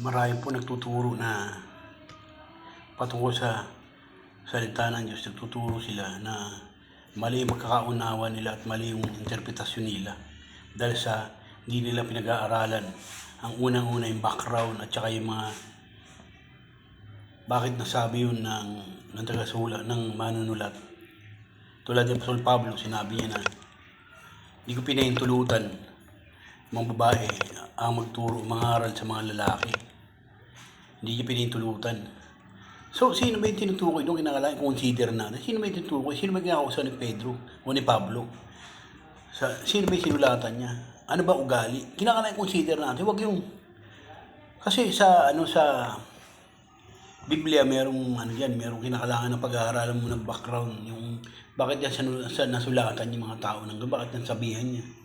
marami po nagtuturo na patungkol sa salita ng Diyos. Nagtuturo sila na mali yung pagkakaunawa nila at mali yung interpretasyon nila. Dahil sa hindi nila pinag-aaralan ang unang-una yung background at saka yung mga bakit nasabi yun ng, ng tagasula, ng manunulat. Tulad ni Apostol Pablo, sinabi niya na hindi ko pinahintulutan mga babae ang magturo, mangaral sa mga lalaki. Hindi niya pinahintulutan. So, sino ba yung tinutukoy doon? Kinakalain, consider na. Sino ba yung tinutukoy? Sino ba yung kinakausap ni Pedro o ni Pablo? Sa, sino ba yung sinulatan niya? Ano ba ugali? Kinakalain, consider natin. Huwag yung... Kasi sa, ano, sa Biblia, merong, ano yan, merong kinakalangan ng pag-aaralan mo ng background. Yung, bakit yan sa, sa nasulatan yung mga tao ng bakit yan sabihan niya.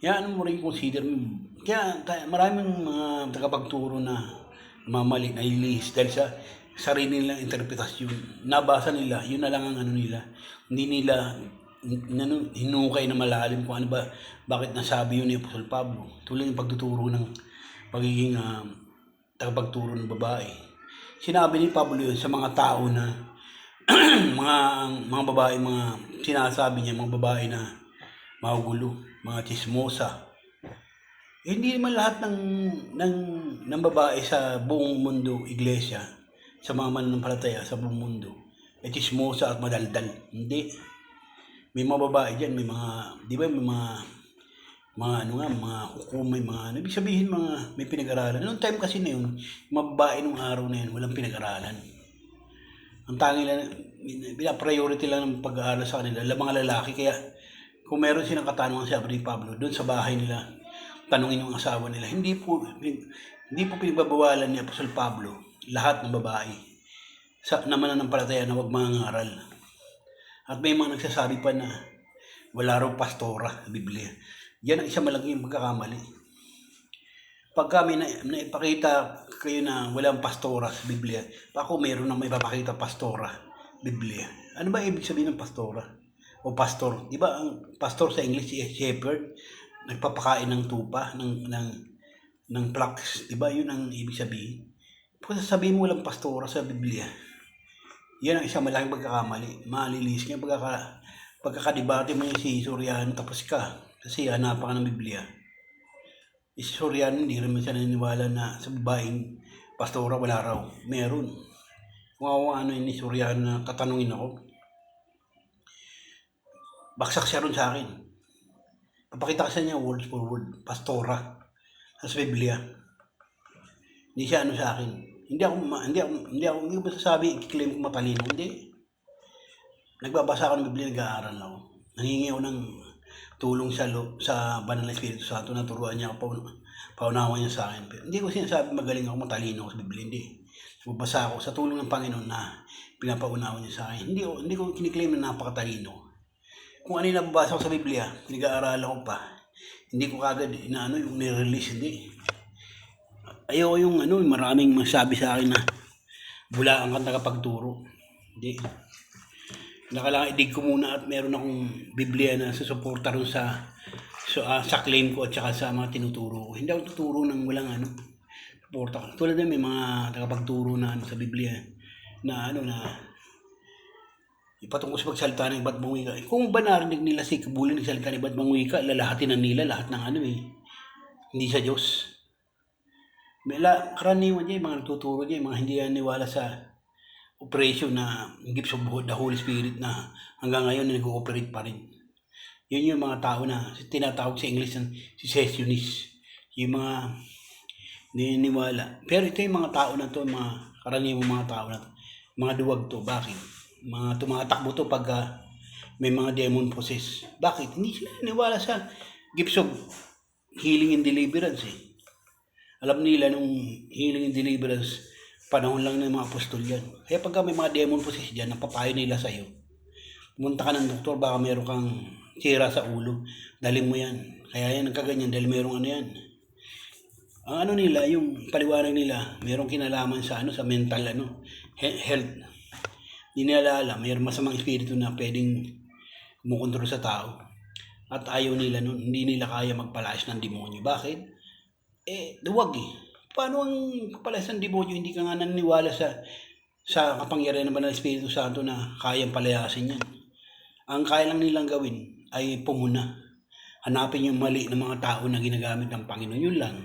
Yan mo rin consider. Kaya maraming mga tagapagturo na mamali, na ilis dahil sa sarili nilang interpretasyon. Nabasa nila, yun na lang ang ano nila. Hindi nila ano, hinukay na malalim kung ano ba, bakit nasabi yun ni Apostol Pablo. Tulad yung pagtuturo ng pagiging ah, tagapagturo ng babae. Sinabi ni Pablo yun sa mga tao na mga mga babae, mga sinasabi niya, mga babae na magugulo, mga chismosa. Eh, hindi naman lahat ng, ng, ng babae sa buong mundo, iglesia, sa mga mananampalataya sa buong mundo, eh chismosa at madaldal. Hindi. May mga babae dyan, may mga, di ba, may mga, mga ano nga, mga hukum, may mga, ano, sabihin mga, may pinag-aralan. Noong time kasi na yun, mga babae nung araw na yun, walang pinag-aralan. Ang tangi lang, pinapriority lang ng pag-aaral sa kanila, mga lalaki. Kaya kung meron silang katanungan si Abri Pablo, doon sa bahay nila, tanungin yung asawa nila. Hindi po, hindi po pinagbabawalan ni Apostol Pablo lahat ng babae sa naman ng palataya na wag mangangaral. At may mga nagsasabi pa na wala raw pastora sa Biblia. Yan ang isang malaking pagkakamali. Pagka may na, naipakita kayo na walang pastora sa Biblia, ako meron na may papakita pastora Biblia. Ano ba ibig sabihin ng pastora? O pastor? Di ba ang pastor sa English is shepherd? Nagpapakain ng tupa, ng, ng, ng flax. Di ba yun ang ibig sabihin? Kung sasabihin mo walang pastora sa Biblia, yan ang isang malaking pagkakamali. Malilis ka pagkaka, pagkakadibate mo yung si Soriano tapos ka. Kasi hanapan ka ng Biblia. Eh, Si Soriano hindi rin siya naniniwala na sa babaeng pastora wala raw. Meron. Kung ano yun ni Soriano na tatanungin ako, baksak siya ron sa akin. Papakita ko sa niya word for word, pastora sa Biblia. Hindi siya ano sa akin. Hindi ako, hindi ako, hindi ako, hindi ko masasabi, i-claim ko matalino. Hindi. Nagbabasa ako ng Biblia, nag-aaral ako. Nangingi ako ng tulong sa, lo, sa banal na Espiritu Santo na turuan niya ako, paun- paunawan niya sa akin. Pero hindi ko sinasabi magaling ako, matalino ako sa Biblia. Hindi. Nagbabasa ako sa tulong ng Panginoon na pinapaunawan niya sa akin. Hindi hindi ko kiniklaim na napakatalino. Kung ano yung nababasa ko sa Biblia, nag-aaral ako pa. Hindi ko kagad inaano yung nirelease, hindi. Ayoko yung ano, maraming masabi sa akin na bulaan kang tagapagturo. Hindi. Nakailangan idig ko muna at meron akong Biblia na susuporta rin sa so, ah, sa claim ko at saka sa mga tinuturo ko. Hindi ako tuturo ng walang ano, suporta ko. Tulad na may mga tagapagturo na ano, sa Biblia na ano na ipatungkol sa pagsalita ng iba't ibang wika. Eh, Kung ba narinig nila si Kabuli nagsalita ng iba't ibang wika, lalahatin na nila lahat ng ano eh. Hindi sa Diyos. May la, karaniwan dyan, mga nagtuturo dyan, mga hindi yan niwala sa operation na gifts of the Holy Spirit na hanggang ngayon na nag-ooperate pa rin. Yun yung mga tao na tinatawag sa English ng secessionist. Yung mga naniniwala. Pero ito yung mga tao na to, mga karaniwang mga tao na to. Mga duwag to. Bakit? Mga tumatakbo to pag ah, may mga demon possess. Bakit? Hindi sila naniwala sa gifts of healing and deliverance eh. Alam nila nung healing and deliverance, panahon lang ng mga apostol yan. Kaya pagka may mga demon possess dyan, napapayo nila sa'yo. Pumunta ka ng doktor, baka meron kang sira sa ulo. Dalhin mo yan. Kaya yan nagkaganyan dahil merong ano yan. Ang ano nila, yung paliwanag nila, merong kinalaman sa ano sa mental ano, he- health. Hindi nila alam, mayroong masamang espiritu na pwedeng kumukontrol sa tao. At ayaw nila nun, hindi nila kaya magpalayas ng demonyo. Bakit? Eh, duwag eh. Paano ang kapalasan demonyo hindi ka nga naniniwala sa sa kapangyarihan ng Espiritu Santo na kayang palayasin yan? Ang kaya lang nilang gawin ay pumuna. Hanapin yung mali ng mga tao na ginagamit ng Panginoon. Yun lang.